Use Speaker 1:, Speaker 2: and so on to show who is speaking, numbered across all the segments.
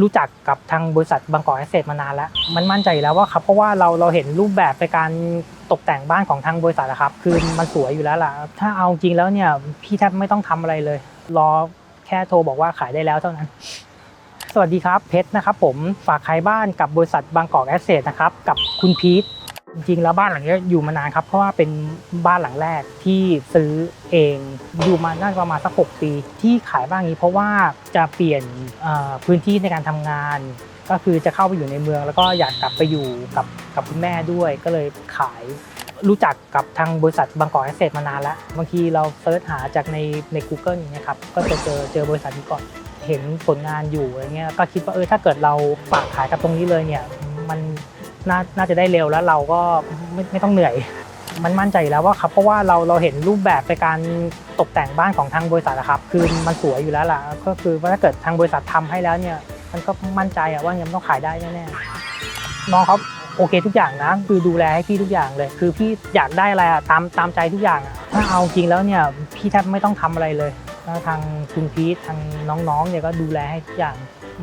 Speaker 1: รู้จักกับทางบริษัทบางกอกแอสเซทมานานแล้ว มันมั่นใจอยู่แล้วว่าครับ เพราะว่าเราเราเห็นรูปแบบในการตกแต่งบ้านของทางบริษัทนะครับ คือมันสวยอยู่แล้วล่ะ ถ้าเอาจริงแล้วเนี่ยพี่แทบไม่ต้องทำอะไรเลย รอแค่โทรบอกว่าขายได้แล้วเท่านั้น สวัสดีครับเพชรนะครับผมฝากขายบ้านกับบริษัทบางกอกแอสเซทนะครับกับคุณพีท จริงๆแล้วบ้านหลังนี้อยู่มานานครับ เพราะว่าเป็นบ้านหลังแรกที่ซื้อเองอยู่มาน่าจะประมาณสักหกปี ที่ขายบ้านนี้เพราะว่าจะเปลี่ยนพื้นที่ในการทำงาน ก็คือจะเข้าไปอยู่ในเมือง แล้วก็อยากกลับไปอยู่กับกับคุณแม่ด้วยก็เลยขายรู้จักกับทางบริษัทบางกอกแอสเซทมานานแล้ว บางทีเราเซิร์ชหาจากในใน Google อย่างเงี้ยครับก็จะเจอเจอบริษัทนี้ก่อนเห็นผลงานอยู่อะไรเงี้ยก็คิดว่าเออถ้าเกิดเราฝากขายกับตรงนี้เลยเนี่ยมัน น่าน่าจะได้เร็วแล้วเราก็ไม่ไม่ต้องเหนื่อย มันมั่นใจแล้วว่าครับเพราะว่าเราเราเห็นรูปแบบในการตกแต่งบ้านของทางบริษัทอะครับ คือมันสวยอยู่แล้วล่ะก็คือว่าถ้าเกิดทางบริษัททำให้แล้วเนี่ย มันก็มั่นใจอะว่ายังต้องขายได้แน่ๆน้องเขาโอเคทุกอย่างนะคือดูแลให้พี่ทุกอย่างเลย คือพี่อยากได้อะไรอะตามตามใจทุกอย่างอะถ้าเอาจริงแล้วเนี่ยพี่แทบไม่ต้องทำอะไรเลยล้วทางคุณพีททางน้องๆเนี่ยก็ดูแลให้ทุกอย่าง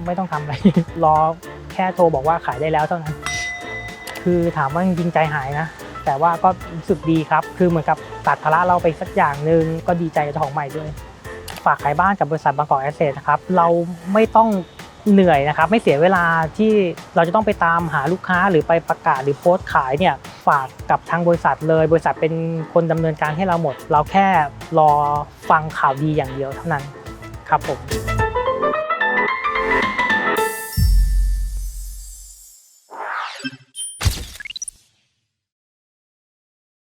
Speaker 1: ไม่ต้องทำอะไรรอแค่โทรบอกว่าขายได้แล้วเท่านั้น คือถามว่าจริงใจหายนะ แต่ว่าก็รู้สึกดีครับ คือเหมือนกับตัดภาระเราไปสักอย่างหนึ่งก็ดีใจกับเจ้าของใหม่ด้วย ฝากขายบ้านกับบริษัทบางกอกแอสเซทนะครับเราไม่ต้องเหนื่อยนะครับไม่เสียเวลาที่เราจะต้องไปตามหาลูกค้าหรือไปประกาศหรือโพสต์ขายเนี่ยฝากกับทางบริษัทเลย บริษัทเป็นคนดำเนินการให้เราหมด เราแค่รอฟังข่าวดีอย่างเดียวเท่านั้นครับผม